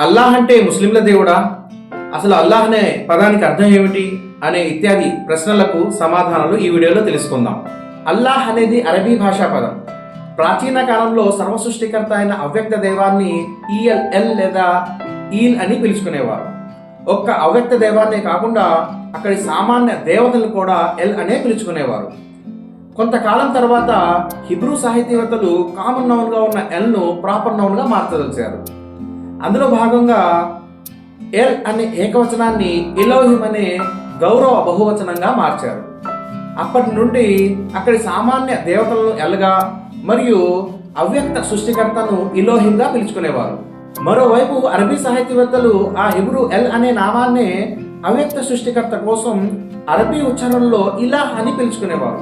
అల్లాహ్ అంటే ముస్లింల దేవుడా? అసలు అల్లాహ్ అనే పదానికి అర్థం ఏమిటి? అనే ఇత్యాది ప్రశ్నలకు సమాధానాలు ఈ వీడియోలో తెలుసుకుందాం. అల్లాహ్ అనేది అరబీ భాషా పదం. ప్రాచీన కాలంలో సర్వసృష్టికర్త అయిన అవ్యక్త దైవాన్ని ఈఎల్ ఎల్ లేదా ఈల్ అని పిలుచుకునేవారు. ఒక్క అవ్యక్త దైవాన్నే కాకుండా అక్కడి సామాన్య దేవతలు కూడా ఎల్ అనే పిలుచుకునేవారు. కొంతకాలం తర్వాత హిబ్రూ సాహితీవేత్తలు కామన్ నౌన్గా ఉన్న ఎల్ను ప్రాపర్ నౌన్గా మార్చదలిచారు. అందులో భాగంగా ఎల్ అనే ఏకవచనాన్ని ఇలోహిం అనే గౌరవ బహువచనంగా మార్చారు. అప్పటి నుండి అక్కడి సామాన్య దేవతలను ఎల్గా మరియు అవ్యక్త సృష్టికర్తను ఇలోహింగా పిలుచుకునేవారు. మరోవైపు అరబీ సాహిత్యవేత్తలు ఆ హిబ్రూ ఎల్ అనే నామాన్నే అవ్యక్త సృష్టికర్త కోసం అరబీ ఉచ్చారణలో ఇలాహ్ అని పిలుచుకునేవారు.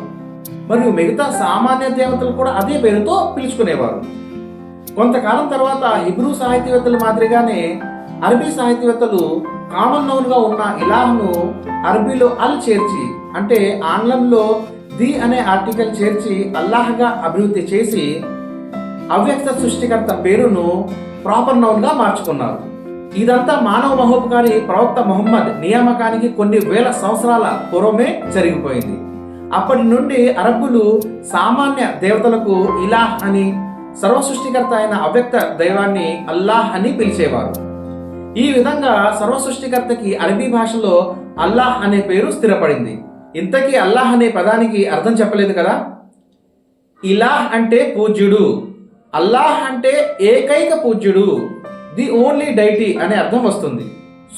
మరియు మిగతా సామాన్య దేవతలు కూడా అదే పేరుతో పిలుచుకునేవారు. కొంతకాలం తర్వాత హిబ్రూ సాహిత్యవేత్తలు మాదిరిగానే అరబీ సాహిత్యవేత్తలు కామన్ నౌన్గా ఉన్న ఇలాహ్ను అరబీలో అల్ చేర్చి అంటే ఆంగ్లంలో ది అనే ఆర్టికల్ చేర్చి అల్లాహ్గా అభివృద్ధి చేసి అవ్యక్త సృష్టికర్త పేరును ప్రాపర్ నౌన్గా మార్చుకున్నారు. ఇదంతా మానవ మహోపకారి ప్రవక్త మొహమ్మద్ నియామకానికి కొన్ని వేల సంవత్సరాల పూర్వమే జరిగిపోయింది. అప్పటి నుండి అరబ్బులు సామాన్య దేవతలకు ఇలాహ్ అని సర్వ సృష్టికర్త అయిన అవ్యక్త దైవాన్ని అల్లాహ్ అని పిలిచేవారు. ఈ విధంగా సర్వ సృష్టికర్తకి అరబీ భాషలో అల్లాహ్ అనే పేరు స్థిరపడింది. ఇంతకీ అల్లాహ్ అనే పదానికి అర్థం చెప్పలేదు కదా? ఇలాహ్ అంటే పూజ్యుడు. అల్లాహ్ అంటే ఏకైక పూజ్యుడు. ది ఓన్లీ డైటీ అనే అర్థం వస్తుంది.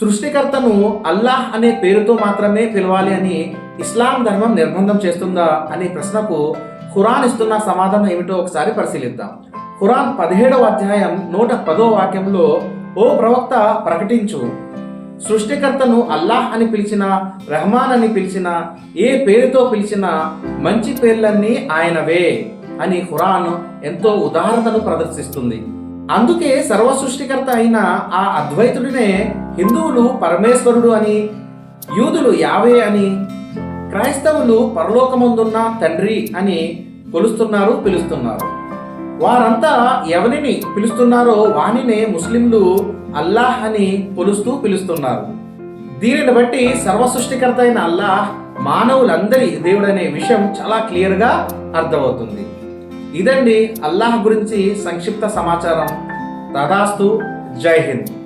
సృష్టికర్తను అల్లాహ్ అనే పేరుతో మాత్రమే పిలవాలి అని ఇస్లాం ధర్మం నిర్బంధం చేస్తుందా అనే ప్రశ్నకు ఖురాన్ ఇస్తున్న సమాధానం ఏమిటో ఒకసారి పరిశీలిద్దాం. ఖురాన్ పదిహేడవ అధ్యాయం నూట పదో వాక్యంలో ఓ ప్రవక్త ప్రకటించు. సృష్టికర్తను అల్లాహ్ అని పిలిచిన రెహమాన్ అని పిలిచిన ఏ పేరుతో పిలిచినా మంచి పేర్లన్నీ ఆయనవే అని ఖురాన్ ఎంతో ఉదాహరణను ప్రదర్శిస్తుంది. అందుకే సర్వ సృష్టికర్త అయిన ఆ అద్వైతుడినే హిందువులు పరమేశ్వరుడు అని యూదులు యావే అని క్రైస్తవులు పరలోకమందున్న తండ్రి అని కొలుస్తున్నారు పిలుస్తున్నారు. వారంతా ఎవరిని పిలుస్తున్నారో వానినే ముస్లింలు అల్లాహ్ అని కొలుస్తూ పిలుస్తున్నారు. దీనిని బట్టి సర్వసృష్టికర్త అయిన అల్లాహ్ మానవులందరి దేవుడనే విషయం చాలా క్లియర్గా అర్థమవుతుంది. ఇదండి అల్లాహ్ గురించి సంక్షిప్త సమాచారం. తదాస్తు. జై హింద్.